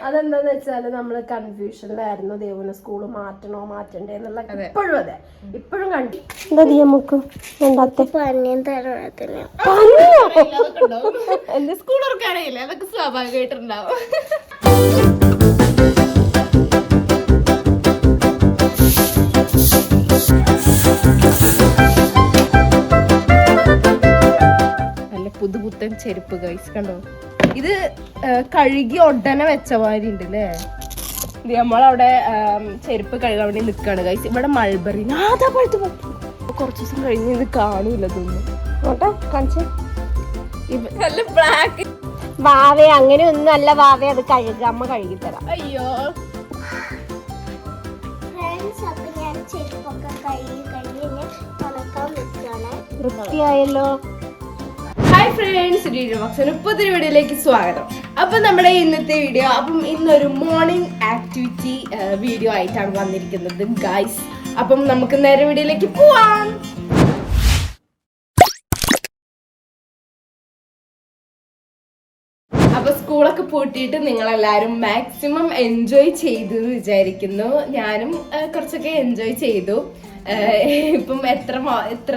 അതെന്താന്ന് വെച്ചാൽ നമ്മൾ കൺഫ്യൂഷനിലായിരുന്നു ദേവന സ്കൂൾ മാറ്റണോ മാറ്റണ്ടേ എന്നുള്ള ഇപ്പോഴും അതെ. ഇപ്പോഴും കണ്ടു. എന്താ തരുവത്തിന് എന്റെ സ്കൂൾ അറിയില്ല അതൊക്കെ സ്വാഭാവികമായിട്ടുണ്ടാവും. നല്ല പുതുപുത്തൻ ചെരുപ്പ് ഗൈസ് കണ്ടോ? ഇത് കഴുകി ഉടനെ വെച്ച മാതിരി ഉണ്ട് അല്ലേ ഇത് നമ്മളവിടെ ചെരുപ്പ് കഴുകാൻ വേണ്ടി നിൽക്കുകയാണ് ഗൈസ് ഇവിടെ മൾബറി നാദാ പഴുത്ത്. കുറച്ച് ദിവസം കഴിഞ്ഞ് ഇത് കാണൂല തോന്നുന്നു. നോട്ടെ കാണിച്ചേ. നല്ല ബ്ലാക്ക് വാവേ അങ്ങനെ ഒന്നും അല്ല വാവേ അത് കഴുകുക അമ്മ കഴുകി തരാം. അയ്യോ. വൃത്തിയായല്ലോ. ഹായ് ഫ്രണ്ട്സ് ഡീഡോക്സിന് പുതിയൊരു വീഡിയോയിലേക്ക് സ്വാഗതം. അപ്പം നമ്മുടെ ഇന്നത്തെ വീഡിയോ അപ്പം ഇന്നൊരു മോർണിംഗ് ആക്ടിവിറ്റി വീഡിയോ ആയിട്ടാണ് വന്നിരിക്കുന്നത് ഗൈസ് അപ്പം നമുക്ക് നേരെ വീഡിയോയിലേക്ക് പോവാം. അപ്പൊ സ്കൂളൊക്കെ പൂട്ടിയിട്ട് നിങ്ങളെല്ലാവരും മാക്സിമം എൻജോയ് ചെയ്തു എന്ന് വിചാരിക്കുന്നു. ഞാനും കുറച്ചൊക്കെ എൻജോയ് ചെയ്തു. ഇപ്പം എത്ര എത്ര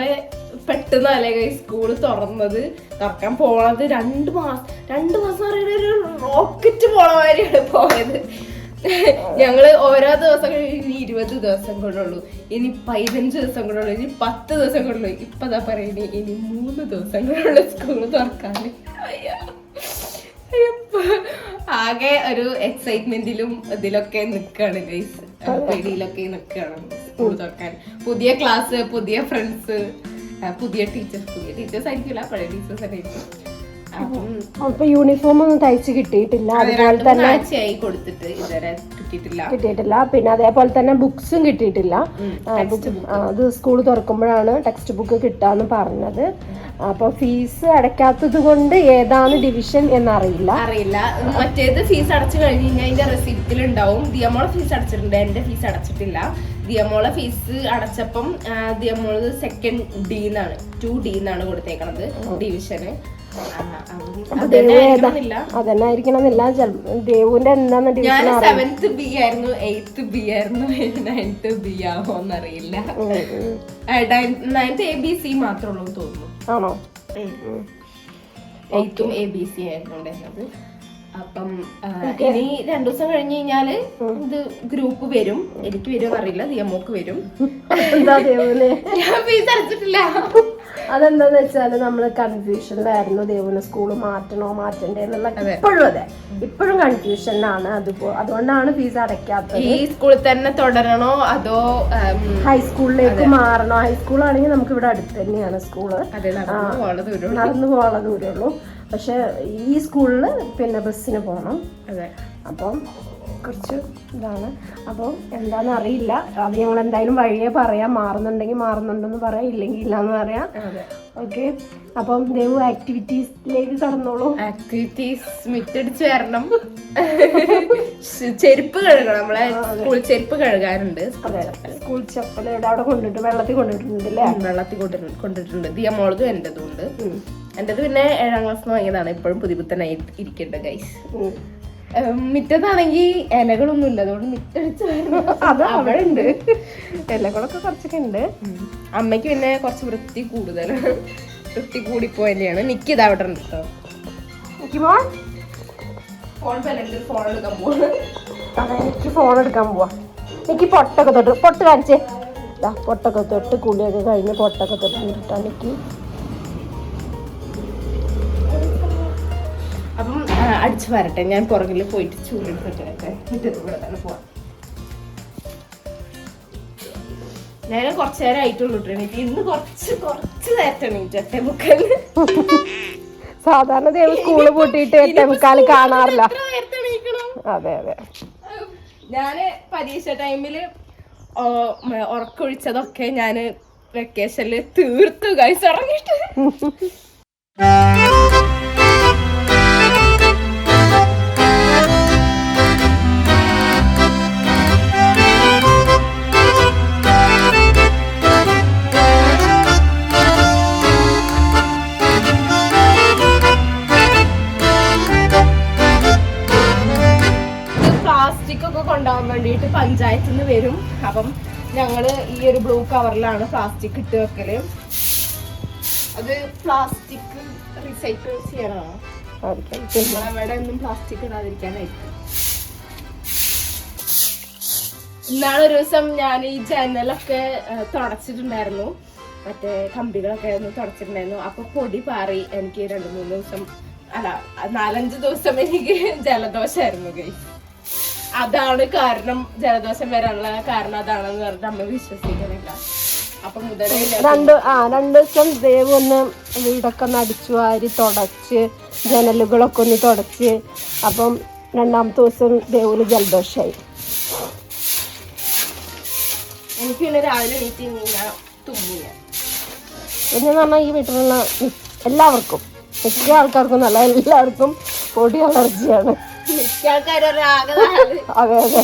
പെട്ടെന്നല്ലേ സ്കൂൾ തുറന്നത്? തുറക്കാൻ പോണത് രണ്ട് മാസം രണ്ട് മാസം പറയുന്നത് ഒരു റോക്കറ്റ് പോണ മാതിരിയാണ് പോയത്. ഞങ്ങൾ ഓരോ ദിവസം കഴിഞ്ഞ് ഇനി ഇരുപത് ദിവസം കൊണ്ടുള്ളൂ ഇനി പതിനഞ്ച് ദിവസം കൊണ്ടുള്ളൂ ഇനി പത്ത് ദിവസം കൊണ്ടുള്ളൂ ഇപ്പൊ അതാ പറയുന്നത് ഇനി മൂന്ന് ദിവസം കൊണ്ടുള്ള സ്കൂൾ തുറക്കാൻ ആകെ ഒരു എക്സൈറ്റ്മെന്റിലും ഇതിലൊക്കെ നിക്കാണ് ഗൈസ് പേടിയിലൊക്കെ നിക്കാണ് സ്കൂൾ തുറക്കാൻ. പുതിയ ക്ലാസ് പുതിയ ഫ്രണ്ട്സ് പുതിയ ടീച്ചേഴ്സ് പുതിയ ടീച്ചേഴ്സ് ആയിരിക്കില്ല പഴയ ടീച്ചേഴ്സ് ആയിരിക്കും. അപ്പം യൂണിഫോം ഒന്നും തയ്ച്ച് കിട്ടിയിട്ടില്ല. അതുപോലെ തന്നെ കൊടുത്തിട്ട് ഇതുവരെ കിട്ടിയിട്ടില്ല. കിട്ടിയിട്ടില്ല. പിന്നെ അതേപോലെ തന്നെ ബുക്സും കിട്ടിയിട്ടില്ല. അത് സ്കൂൾ തുറക്കുമ്പോഴാണ് ടെക്സ്റ്റ് ബുക്ക് കിട്ടാന്ന് പറഞ്ഞത്. അപ്പൊ ഫീസ് അടയ്ക്കാത്തത് കൊണ്ട് ഏതാണ് ഡിവിഷൻ എന്നറിയില്ല. അറിയില്ല. മറ്റേത് ഫീസ് അടച്ചു കഴിഞ്ഞ് കഴിഞ്ഞാൽ അതിന്റെ റെസിപ്റ്റിൽ ഉണ്ടാവും ദിയമോളെ ഫീസ് അടച്ചിട്ടുണ്ട്. എന്റെ ഫീസ് അടച്ചിട്ടില്ല. ദിയമോളെ ഫീസ് അടച്ചപ്പം ദിയമോൾ സെക്കൻഡ് ഡി എന്നാണ് ടു ഡി എന്നാണ് കൊടുത്തേക്കണത് ഡിവിഷന് അതന്നെ ആയിരിക്കണമെന്നില്ല. അതന്നെ ആയിരിക്കണമെന്നില്ല. ചെല- ദേവുവിന്റെ എന്താന്ന് ഡിവിഷൻ സെവൻത്ത് ബി ആയിരുന്നു. എയ്ത്ത് ബി ആയിരുന്നു. നയൻത്ത് ബി ആവോ എന്നറിയില്ല. നയൻത്ത് എ ബി സി മാത്രമുള്ളൂ തോന്നുന്നു. ആണോ? എയ്ത്തും എ ബി സി ആയിരുന്നു ഉണ്ടായിരുന്നത്. അപ്പം ഇനി രണ്ടു ദിവസം കഴിഞ്ഞ് കഴിഞ്ഞാൽ ഇത് ഗ്രൂപ്പ് വരും. എനിക്ക് വരുമെന്ന് അറിയില്ല ദിയമോക്ക് വരും. എന്താ ദേവുന് ഞാൻ ഫീസ് അടച്ചിട്ടില്ല. അതെന്താന്ന് വെച്ചാൽ നമ്മൾ കൺഫ്യൂഷനിലായിരുന്നു ദേവന സ്കൂൾ മാറ്റണോ മാറ്റണ്ടേ എന്നുള്ള ഇപ്പോഴും അതെ. ഇപ്പോഴും കൺഫ്യൂഷനിലാണ് അതിപ്പോ. അതുകൊണ്ടാണ് ഫീസ് അടയ്ക്കാത്തത്. ഈ സ്കൂളിൽ തന്നെ തുടരണോ അതോ ഹൈസ്കൂളിലേക്ക് മാറണോ? ഹൈസ്കൂളാണെങ്കിൽ നമുക്ക് ഇവിടെ അടുത്ത് തന്നെയാണ് സ്കൂൾ നടന്നു പോകാനുള്ള ദൂരേ ഉള്ളൂ പക്ഷെ ഈ സ്കൂളിൽ പിന്നെ ബസ്സിന് പോകണം അതെ. അപ്പം കുറച്ച് ഇതാണ്. അപ്പോൾ എന്താന്ന് അറിയില്ല അത് ഞങ്ങൾ എന്തായാലും വഴിയെ പറയാം. മാറുന്നുണ്ടെങ്കിൽ മാറുന്നുണ്ടെന്ന് പറയാം. ഇല്ലെങ്കിൽ ഇല്ലാന്ന് പറയാം. ഓക്കെ. അപ്പം ദൈവം ആക്ടിവിറ്റീസിലേക്ക് കടന്നോളൂ. ആക്ടിവിറ്റീസ് മിറ്റടിച്ച് വരണം. ചെരുപ്പ് കഴുകണം. നമ്മളെ സ്കൂൾ ചെരുപ്പ് കഴുകാറുണ്ട്. അതെ. സ്കൂൾ ചപ്പൽ അവിടെ കൊണ്ടിട്ട് വെള്ളത്തിൽ കൊണ്ടിട്ടുണ്ട് അല്ലേ വെള്ളത്തിൽ കൊണ്ടിട്ടുണ്ട്. കൊണ്ടിട്ടുണ്ട് ദിയമോളതും എന്റെതും ഉണ്ട് എന്റെത് പിന്നെ ഏഴാം ക്ലാസ് വാങ്ങിയതാണ്. ഇപ്പോഴും പുതിപുത്തനായി ഇരിക്കേണ്ട ഗൈസ്. മിറ്റത്താണെങ്കിൽ ഇലകളൊന്നും ഇല്ല അതുകൊണ്ട് മിറ്റടിച്ച് വരണം അത് അവിടെ ഉണ്ട്. ഇലകളൊക്കെ കുറച്ചൊക്കെ ഉണ്ട്. അമ്മയ്ക്ക് പിന്നെ കുറച്ച് വൃത്തി കൂടുതലാണ് വൃത്തി കൂടിപ്പോയല്ലാണ് നിക്ക് ഇത് അവിടെ ഉണ്ട് കേട്ടോ ഫോൺ എടുക്കാൻ പോവാ. എനിക്ക് ഫോൺ എടുക്കാൻ പോവാ. എനിക്ക് പൊട്ടൊക്കെ തൊട്ട് പൊട്ട് കാണിച്ചേ. പൊട്ടൊക്കെ തൊട്ട് കുളിയൊക്കെ കഴിഞ്ഞ് പൊട്ടൊക്കെ തൊട്ട് കിട്ടാൻ എനിക്ക് അടിച്ചു വരട്ടെ. ഞാൻ പുറകിൽ പോയിട്ട് ചൂടെടുത്തിട്ട് മുറ്റത്ത് കൂടെ തന്നെ പോവാം. ഞാൻ കുറച്ച് നേരം ആയിട്ടുള്ളൂ എണീറ്റ്. ഇന്ന് കുറച്ച് കുറച്ച് നേരത്തെ എണീറ്റ് എട്ടേ മുക്കാലിന്. സാധാരണ ദേവ് സ്കൂൾ പൂട്ടിയിട്ട് എട്ടേ മുക്കാൽ കാണാറില്ല. അതെ അതെ. ഞാൻ പരീക്ഷ ടൈമിൽ ഉറക്കൊഴിച്ചതൊക്കെ ഞാൻ വെക്കേഷനിൽ തീർത്തു കഴിച്ച് അപ്പം ഞങ്ങൾ ഈ ഒരു ബ്ലൂ കവറിലാണ് പ്ലാസ്റ്റിക് ഇട്ട് വെക്കൽ. അത് പ്ലാസ്റ്റിക് റീസൈക്കിൾ ചെയ്യണോ അവിടെ ഒന്നും പ്ലാസ്റ്റിക് ഇടാതിരിക്കാനായിരിക്കും. ഇന്നാളെ ഒരു ദിവസം ഞാൻ ഈ ജനലൊക്കെ തുടച്ചിട്ടുണ്ടായിരുന്നു. മറ്റേ കമ്പികളൊക്കെ ഒന്ന് തുടച്ചിട്ടുണ്ടായിരുന്നു. അപ്പൊ പൊടി പാറി എനിക്ക് രണ്ട് മൂന്ന് ദിവസം അല്ല നാലഞ്ച് ദിവസം എനിക്ക് ജലദോഷമായിരുന്നു ഗൈ അതാണ് കാരണം ജലദോഷം വരാനുള്ള കാരണം അതാണെന്ന് പറഞ്ഞിട്ട് അമ്മ വിശ്വസിക്കുന്നില്ല. അപ്പൊ മുതലേ രണ്ട് ആ രണ്ട് ദിവസം ദേവ് ഒന്ന് വീടൊക്കെ ഒന്ന് അടിച്ചു വാരി തുടച്ച് ജനലുകളൊക്കെ ഒന്ന് തുടച്ച്. അപ്പം രണ്ടാമത്തെ ദിവസം ദേവിന് ജലദോഷമായി എനിക്ക് പിന്നെ രാവിലെ എണീറ്റ് കഴിഞ്ഞാൽ തുമ്മില്ല. പറഞ്ഞാൽ ഈ വീട്ടിലുള്ള എല്ലാവർക്കും മിക്ക ആൾക്കാർക്കും നല്ല എല്ലാവർക്കും പൊടി അലർജിയാണ്. അതെ അതെ.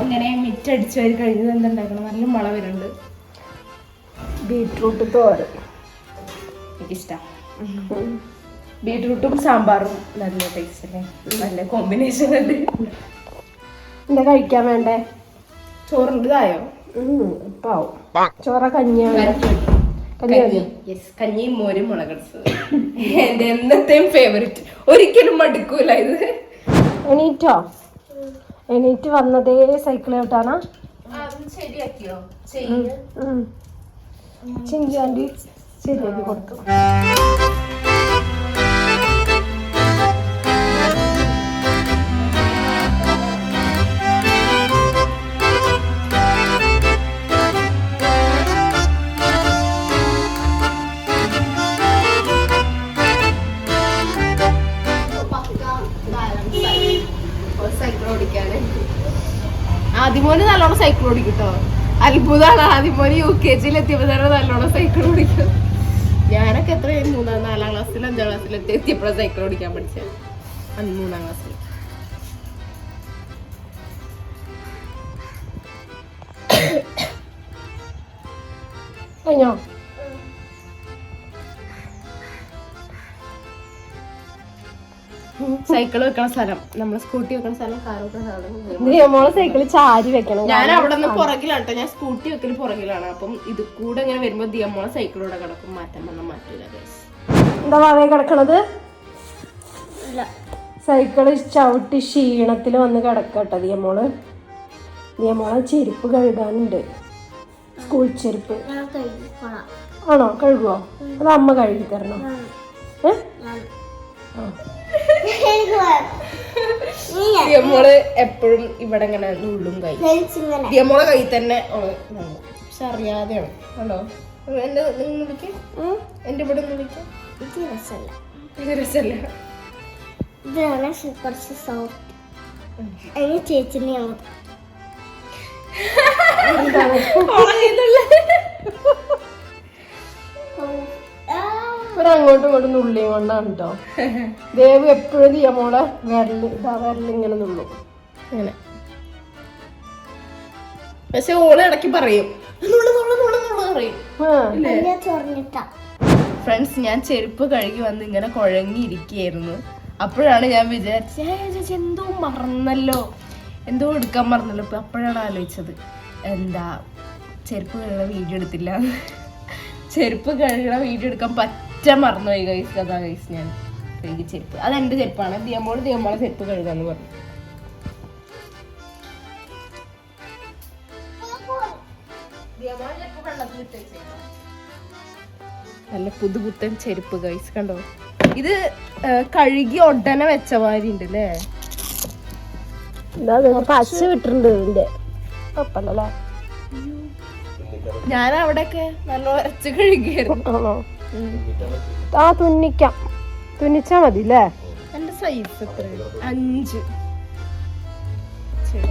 അങ്ങനെ മിറ്റടിച്ചു വരി കഴിഞ്ഞത് എന്തുണ്ടാക്കണം നല്ല മുള വരുന്നുണ്ട്. ബീട്രൂട്ട് തോരൻ. എനിക്കിഷ്ടം. ബീട്രൂട്ടും സാമ്പാറും നല്ല ടേസ്റ്റ് അല്ലേ? നല്ല കോമ്പിനേഷൻ ഉണ്ട് എന്താ കഴിക്കാൻ വേണ്ടേ? ചോറുണ്ട് ഇതായോ ഉം, ചോറ കഞ്ഞിയാണ് കഞ്ഞിയും മോരും മുളകടിച്ചത് എന്റെ എന്നത്തെയും ഫേവറേറ്റ് ഒരിക്കലും മടുക്കൂല ഇത്. എണീറ്റോ? എണീറ്റ് വന്നതേ സൈക്കിൾ ചവിട്ടാനാ ശരിയാക്കിയോ? ചിഞ്ചാണ്ടി ശരിയാക്കി കൊടുത്തു. സൈക്കിൾ ഓടിക്കാന്. ആദ്യമോന് നല്ലോണം സൈക്കിൾ ഓടിക്കും കേട്ടോ അത്ഭുതമാണ് ആദ്യമോന് യു കെ ജിയിൽ എത്തിയപ്പോ തന്നെ നല്ലോണം സൈക്കിൾ ഓടിക്കും. ഞാനൊക്കെ എത്ര മൂന്നാം നാലാം ക്ലാസ്സിൽ അഞ്ചാം ക്ലാസ്സിൽ എത്തി എത്തിയപ്പോഴാണ് സൈക്കിൾ ഓടിക്കാൻ പഠിച്ചത് അന്ന് മൂന്നാം ക്ലാസ്സിൽ. കഴിഞ്ഞോ? സൈക്കിൾ വെക്കണ സ്ഥലം. നമ്മൾ സ്കൂട്ടി വെക്കണ സ്ഥലം കാർ വെക്കണ സ്ഥലം. നമ്മളെ മോളെ സൈക്കിൾ ചാരി വെക്കണം. ഞാൻ അവിടെ നിന്ന് പുറകിലാണ് ട്ടോ. ഞാൻ സ്കൂട്ടി വെക്കൽ പുറകിലാണ്. അപ്പം ഇത് കൂടെ ഇങ്ങനെ വരുമ്പോ ദിയമ്മോളെ സൈക്കിളൂടെ കിടക്കും. മാറ്റാൻ വന്ന മാറ്റൂല. എന്താ വാവേ കിടക്കണത്? സൈക്കിൾ ചവിട്ടി ക്ഷീണത്തിൽ വന്ന് കിടക്കട്ടെ ദിയമോൾ ദിയമോളെ ചെരുപ്പ് കഴുകാനുണ്ട്. സ്കൂൾ ചെരുപ്പ്. ആണോ? കഴുകുവോ? അത് അമ്മ കഴുകി തരണം? ഏ? ആ. ദിയമ്മോൾ എപ്പോഴും ഇവിടെ ഇങ്ങനെ നുള്ളും കൈ. ദിയമ്മോളെ കൈ തന്നെ. പക്ഷെ അറിയാതെയാണ്. ആണോ എന്റെ വിളിക്കും. എന്റെ ഇവിടെ വിളിക്കും. ഇത് രസമല്ല. ഇത് രസമല്ല. ഇതാണ് ശ- കുറച്ച് സോഫ്റ്റ് അതിന് ചേച്ചിനെ ഞങ്ങൾ ഒരു അങ്ങോട്ടും ഇങ്ങോട്ടും നുള്ളിയും കൊണ്ടാണ് കേട്ടോ ദേവ് എപ്പോഴും ചെയ്യാം വിരൽ ഇതാ വിരൽ ഇങ്ങനെ നുള്ളും. അങ്ങനെ. പക്ഷെ ഓൾ ഇടയ്ക്ക് പറയും ഫ്രണ്ട്സ് ഞാൻ ചെരുപ്പ് കഴുകി വന്ന് ഇങ്ങനെ കുഴങ്ങിയിരിക്കുകയായിരുന്നു. അപ്പോഴാണ് ഞാൻ വിചാരിച്ചത് എന്തോ മറന്നല്ലോ. എന്തോ എടുക്കാൻ മറന്നല്ലോ. ഇപ്പൊ അപ്പോഴാണ് ആലോചിച്ചത് എന്താ ചെരുപ്പ് കഴുകുന്ന വീഡിയോ എടുത്തില്ല. ചെരുപ്പ് കഴുകുന്ന വീഡിയോ എടുക്കാൻ പറ്റ മറന്നുപോയി കൈസ് അതാ കൈസ് ഞാൻ കഴുകി ചെരുപ്പ്. അത് എന്റെ ചെരുപ്പാണ്? ദിയമ്മോട് ദിയമ്മോളെ ചെരുപ്പ് കഴുകാന്ന് പറഞ്ഞു. നല്ല പുതുപുത്തൻ ചെരുപ്പ് ഗൈസ് കണ്ടോ? ഇത് കഴുകി ഒടനെ വെച്ച മാതിരി ഉണ്ട് അല്ലേ പശ വിട്ടിട്ടുണ്ട് ഇതിന്റെ. കുഴപ്പമില്ലല്ലേ? ഞാൻ അവിടെയൊക്കെ നല്ല ഉരച്ച് കഴുകിയായിരുന്നു ആ തുന്നിക്കാം. തുന്നിച്ചാ മതി അല്ലേ എന്റെ സൈസ് അഞ്ച്.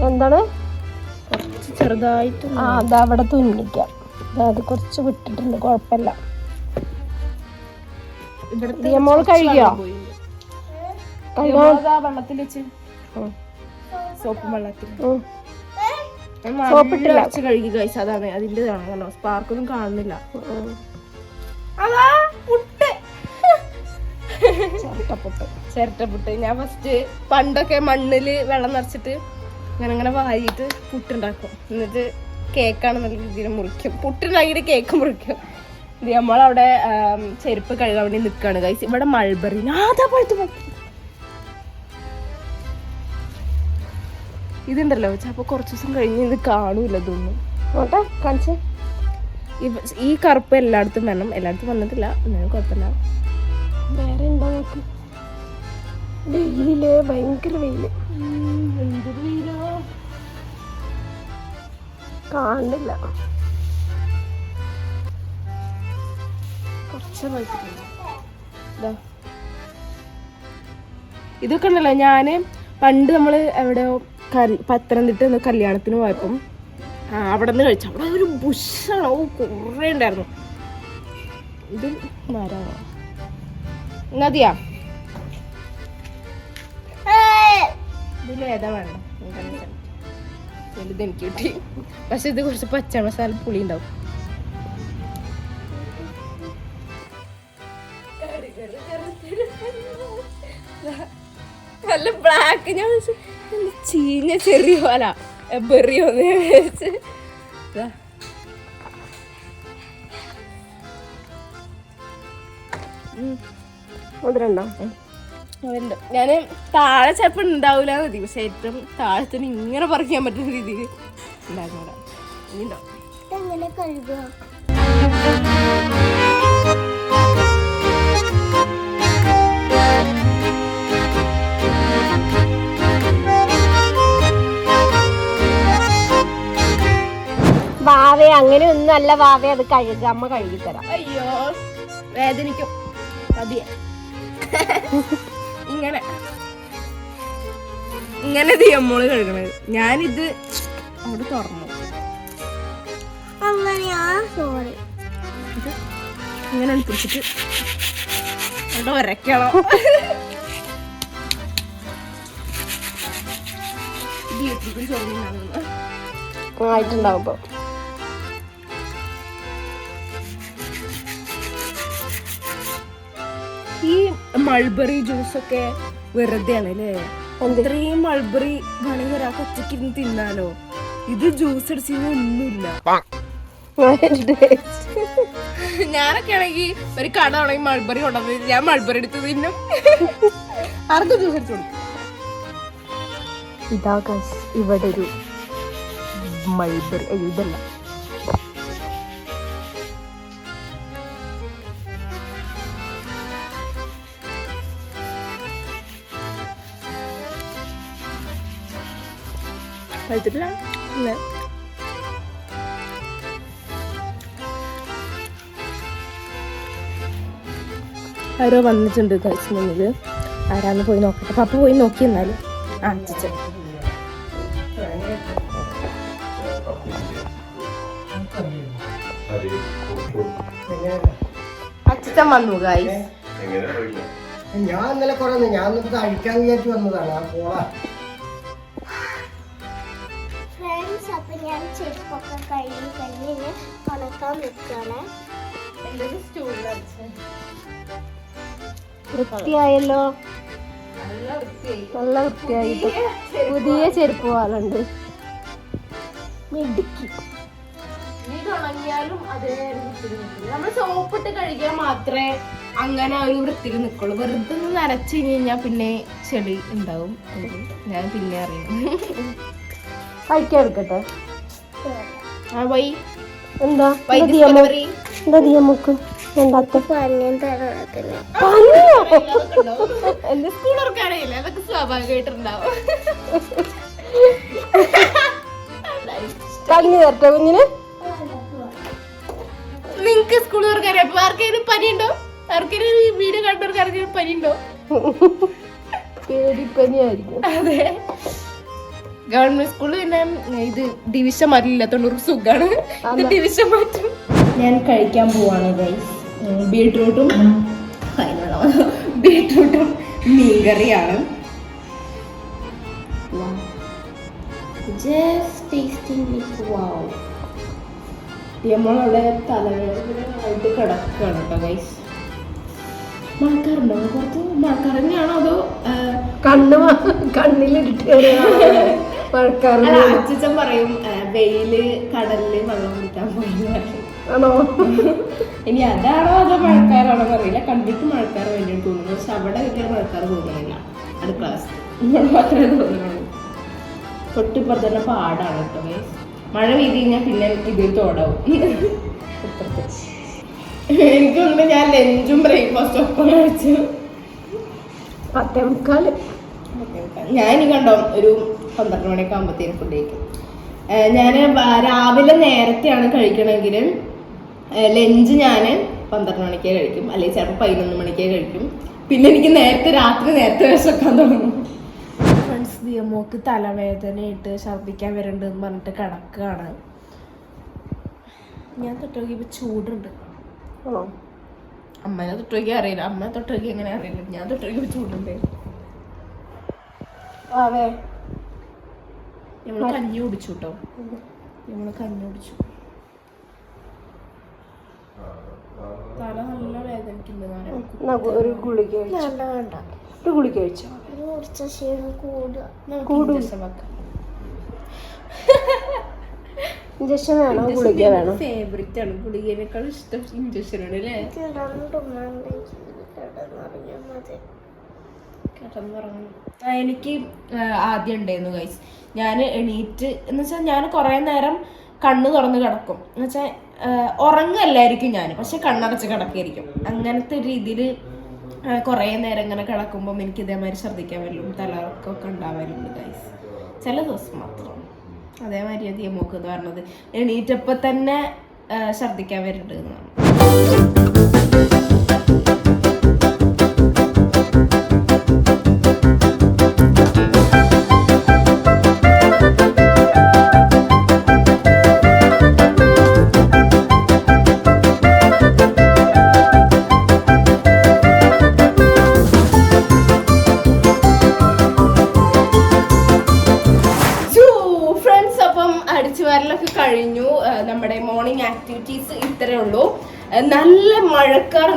എന്താണ്? കുറച്ച് ചെറുതായിട്ട് ആ അതാ അവിടെ തുന്നിക്കാം. അത് കുറച്ച് വിട്ടിട്ടുണ്ട് കുഴപ്പമില്ല. ദിയമോൾ കഴുകിയോ? വെള്ളത്തിൽ വെച്ച്. സോപ്പും വെള്ളത്തിൽ. സോപ്പിട്ടില്ല. കഴുകി കഴിച്ചതാണ് ഇതാണല്ലോ സ്പാർക്കൊന്നും കാണുന്നില്ല. അതാ പുട്ട്. ചിരട്ടപ്പൊട്ട്. ഞാൻ ഫസ്റ്റ് പണ്ടൊക്കെ മണ്ണിൽ വെള്ളം നിറച്ചിട്ട് ഞാൻ അങ്ങനെ വാരിയിട്ട് പുട്ടുണ്ടാക്കും. എന്നിട്ട് കേക്കാണ് നല്ല രീതിയിൽ മുറിക്കും. പുട്ടുണ്ടാക്കിയിട്ട് കേക്ക് മുറിക്കും. ഇത് നമ്മളവിടെ ചെരുപ്പ് കഴുകാൻ വേണ്ടി നിൽക്കുകയാണ് കൈസ് ഇവിടെ മൾബറി പഴുത്ത്. ഇതുണ്ടല്ലോ ചിലപ്പോൾ കുറച്ച് ദിവസം കഴിഞ്ഞ് ഇത് കാണൂല ഇതൊന്നും. കാണിച്ചേ. ഈ കറുപ്പ് എല്ലായിടത്തും വേണം എല്ലായിടത്തും വന്നിട്ടില്ല. എന്നാലും കുഴപ്പമില്ല. വേറെ ഉണ്ടോ ഭയങ്കര വെയിൽ. കാണില്ല. ഇതൊക്കെ ഉണ്ടല്ലോ. ഞാൻ പണ്ട് നമ്മൾ എവിടെയോ പത്തനംതിട്ട കല്യാണത്തിന് പോയപ്പം ആ അവിടെ നിന്ന് കഴിച്ചു. അവിടെ ഒരു ബുഷാണ് ഓ കുറേ ഉണ്ടായിരുന്നു. ഇത് മരമാണ് നദിയാ? വേണ്ട? എനിക്കറിയില്ല. വലുത് എനിക്ക് കിട്ടി. പക്ഷെ ഇത് കുറച്ച് പച്ച മസാല പുളി ഉണ്ടാവും. നല്ല ബ്ലാക്ക് ഞാൻ ചീഞ്ഞ ചെറിയ പോലെ ഞാൻ ദാ. ഉം, മുതിരണ്ടോ അതുണ്ട്. ഞാൻ താഴെ ചിലപ്പോൾ ഉണ്ടാവില്ല മതി പക്ഷെ ഏറ്റവും താഴത്തിന് ഇങ്ങനെ പറിക്കാൻ പറ്റുന്ന രീതിയിൽ ഉണ്ടാകുന്നതാ ഇനി ഉണ്ടാവും അങ്ങനെ ഒന്നും അല്ല വാവേ അത് കഴുക അമ്മ കഴുകി തരാം അയ്യോ വേദനിക്കും. പതിയെ ഇങ്ങനെ. ഇങ്ങനെ തീയമ്മോൾ കഴുകണത്. ഞാനിത് അവിടെ തുറന്നു. സോറി ഇങ്ങനെ പിടിച്ചിട്ട് അവിടെ ചോദിക്കുന്നുണ്ടാകുന്നു ആയിട്ടുണ്ടാവും ഈ മൾബറി ജ്യൂസ് ഒക്കെ വെറുതെ ആണ് അല്ലേ ഇത്രയും മൾബറി വേണമെങ്കിൽ ഒരാൾക്ക് ഒറ്റയ്ക്ക് ഇരുന്ന് തിന്നാലോ? ഇത് ജ്യൂസ് അടിച്ചിരുന്ന ഒന്നുമില്ല. ഞാനൊക്കെ ആണെങ്കിൽ ഒരു കട ആണെങ്കിൽ മൾബറി കൊണ്ടുവന്ന് ഞാൻ മൾബറി എടുത്ത് തിന്നും. ആർക്കും ജ്യൂസ് അടിച്ചു കൊടുക്കും. ഇതാ guys, ഇവിടെ ഒരു മൾബറി ഇതല്ല. കഴിച്ചിട്ടില്ല. ഇല്ല. ആരോ വന്നിട്ടുണ്ട് കഴിച്ചു മുന്നിൽ. ആരാന്ന് പോയി നോക്കട്ടെ. പപ്പ പോയി നോക്കി എന്നാലും. ആ ചിച്ച അച്ഛൻ വന്നു ഗായ് ഞാൻ ഇന്നലെ കുറെ ഞാൻ കഴിക്കാൻ വിചാരിച്ചു വന്നതാണ്. ആ പോളാ. ചെരുപ്പൊക്കെ കഴിഞ്ഞ് ഇനി ഉണക്കാൻ നിൽക്കുകയാണ് വൃത്തിയായല്ലോ. നല്ല വൃത്തിയായിട്ട് പുതിയ ചെരുപ്പ് പോലുണ്ട് മിടുക്കി. ഇത് ഉണങ്ങിയാലും അതേ വൃത്തിയിൽ നിൽക്കില്ല നമ്മൾ സോപ്പിട്ട് കഴുകിയാൽ മാത്രമേ അങ്ങനെ ഒരു വൃത്തിയിൽ നിൽക്കുള്ളൂ. വെറുതെ ഒന്ന് നനച്ച് കഴിഞ്ഞ് കഴിഞ്ഞാൽ പിന്നെ ചെളി ഉണ്ടാവും. ഞാൻ പിന്നെ അറിയുന്നു കഴിക്കാൻ എടുക്കട്ടെ ആ വൈ. എന്താ? എന്താ എന്റെ അതൊക്കെ സ്വാഭാവികമായിട്ടുണ്ടാവും. കഞ്ഞി തരട്ടെ കുഞ്ഞിന്? നിങ്ങക്ക് സ്കൂൾ തുറക്കാറില്ല അപ്പൊ ആർക്കെങ്കിലും പനിയുണ്ടോ? ആർക്കെങ്കിലും ഈ വീഡിയോ കണ്ടവർക്ക് ആർക്കെങ്കിലും പനിയുണ്ടോ? പേടിപ്പനിയായിരിക്കും. അതെ. ഗവൺമെന്റ് സ്കൂളിൽ പിന്നെ ഇത് ഡിവിഷൻ മാറ്റില്ല. തൊണ്ണൂറ് സുഖമാണ് ഇത് ഡിവിഷൻ മാറ്റും. ഞാൻ കഴിക്കാൻ പോവാണ് ഗൈസ് ബീട്രൂട്ടും ബീട്രൂട്ടും മീൻകറിയാണ് ജസ്റ്റ് ടേസ്റ്റിംഗ് വാവ് നമ്മളവിടെ തലവേദനയായിട്ട് കിടക്കുകയാണ് കേട്ടോ ഗൈസ് മഴക്കാറുണ്ടോ? പുറത്ത് മഴക്കാർ തന്നെയാണോ അതോ കണ്ണ് കണ്ണിലിട്ട് അല്ല പറയും വെയിൽ കടലിൽ വെള്ളം കുടിക്കാൻ ആണോ? ഇനി അതാണോ അതോ മഴക്കാരാണോ അറിയില്ല. കണ്ടിട്ട് മഴക്കാർ വേണ്ടിയിട്ട് തോന്നുന്നു പക്ഷെ അവിടെ കിട്ടിയ മഴക്കാർ തോന്നുന്നില്ല. അത് ക്ലാസ് മാത്രമേ തോന്നുന്നുള്ളൂ. തൊട്ടിപ്പുറത്ത് തന്നെ പാടാണ് കേട്ടോ guys. മഴ പെയ്ത് കഴിഞ്ഞാൽ പിന്നെ ഇതിൽ തോടാവും. എനിക്കൊന്ന് എനിക്ക് തോന്നുന്നു ഞാൻ ലഞ്ചും ബ്രേക്ക്ഫാസ്റ്റും ഒക്കെ കഴിച്ചു. പത്തേ മുക്കാൽ. ഞാൻ ഇനി കണ്ടോ ഒരു പന്ത്രണ്ട് മണിയൊക്കെ ആകുമ്പോഴത്തേനും ഫുഡ് കഴിക്കും ഞാൻ രാവിലെ നേരത്തെയാണ് കഴിക്കണമെങ്കിൽ ലഞ്ച് ഞാൻ പന്ത്രണ്ട് മണിക്കേ കഴിക്കും. അല്ലെങ്കിൽ ചിലപ്പോൾ പതിനൊന്ന് മണിക്കേ കഴിക്കും. പിന്നെ എനിക്ക് നേരത്തെ രാത്രി നേരത്തെ വിശക്കാൻ തുടങ്ങും ഫ്രണ്ട്സ് ദിയമോക്ക് തലവേദനയിട്ട് ഛർദ്ദിക്കാൻ വരണ്ടെന്ന് പറഞ്ഞിട്ട് കിടക്കുകയാണ് ഞാൻ തൊട്ട് നോക്കിയപ്പോൾ ചൂടുണ്ട്. അമ്മേനെ തൊട്ട് നോക്കി അറിയില്ല. അമ്മ തൊട്ട് നോക്കി എങ്ങനെ അറിയില്ല. ഞാൻ തൊട്ട് നോക്കിയപ്പോൾ ചൂടുണ്ട്. അതെ ഞങ്ങൾ കഞ്ഞി കുടിച്ചു കേട്ടോ ഞങ്ങൾ കഞ്ഞി കുടിച്ചു. തല നല്ല വേദനിക്കുന്നുണ്ട് ഒരു ഗുളിക കഴിച്ചു? വേണ്ട വേണ്ട. ഒരു ഗുളിക കഴിച്ചോ. ഇഞ്ചക്ഷൻ വേണോ? ഗുളിക വേണോ? ഫേവറേറ്റ് ആണ്. ഗുളികേനേക്കാൾ ഇഷ്ടം ഇഞ്ചക്ഷൻ ആണ് അല്ലേ കിടന്നറിയാൻ മതി. എനിക്ക് ആദ്യം ഉണ്ടായിരുന്നു ഗൈസ് ഞാൻ എണീറ്റ് എന്ന് വെച്ചാൽ ഞാൻ കുറേ നേരം കണ്ണ് തുറന്ന് കിടക്കും. എന്ന് വെച്ചാൽ ഉറങ്ങല്ലായിരിക്കും ഞാൻ പക്ഷെ കണ്ണടച്ച് കിടക്കായിരിക്കും. അങ്ങനത്തെ രീതിയിൽ കുറേ നേരം ഇങ്ങനെ കിടക്കുമ്പം എനിക്ക് ഇതേമാതിരി ശ്രദ്ധിക്കാൻ വരും തലർക്കൊക്കെ ഉണ്ടാവാറുണ്ട് ഗൈസ് ചില ദിവസം മാത്രം. അതേമാതിരി അധികം മൂക്ക് എന്ന് പറഞ്ഞത്. എണീറ്റപ്പോൾ തന്നെ ശ്രദ്ധിക്കാൻ വരുന്നുണ്ട് എന്നാണ്.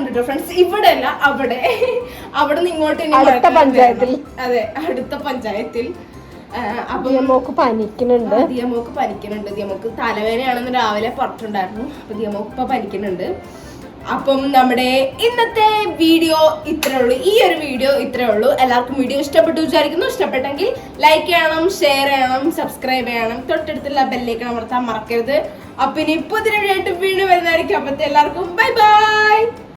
മഴക്കാറുണ്ട് കേട്ടോ ഫ്രണ്ട്സ് ഇവിടെ അല്ല അവിടെ അവിടെ നിന്ന് ഇങ്ങോട്ട് അടുത്ത പഞ്ചായത്തിൽ. അതെ അടുത്ത പഞ്ചായത്തിൽ. ദിയമോക്ക് പനിക്കുന്നുണ്ട്. ദിയമോക്ക് പനിക്കുന്നുണ്ട്. ദിയമോക്ക് തലവേദനയാണെന്ന് രാവിലെ പറഞ്ഞിട്ടുണ്ടായിരുന്നു അപ്പൊ ദിയമോക്ക് ഇപ്പൊ പനിക്കുന്നുണ്ട്. അപ്പം നമ്മുടെ ഇന്നത്തെ വീഡിയോ ഇത്രേ ഉള്ളൂ. ഈ ഒരു വീഡിയോ ഇത്രേ ഉള്ളൂ. എല്ലാവർക്കും വീഡിയോ ഇഷ്ടപ്പെട്ടു വിചാരിക്കുന്നു. ഇഷ്ടപ്പെട്ടെങ്കിൽ ലൈക്ക് ചെയ്യണം ഷെയർ ചെയ്യണം സബ്സ്ക്രൈബ് ചെയ്യണം. തൊട്ടടുത്തുള്ള ബെല്ലേക്ക് അമർത്താൻ മറക്കരുത്. അപ്പൊ ഇനി പുതിയ വീഡിയോ ആയിട്ട് വീണ്ടും വരുന്നതായിരിക്കും. അപ്പത്തെ എല്ലാവർക്കും ബൈ ബൈ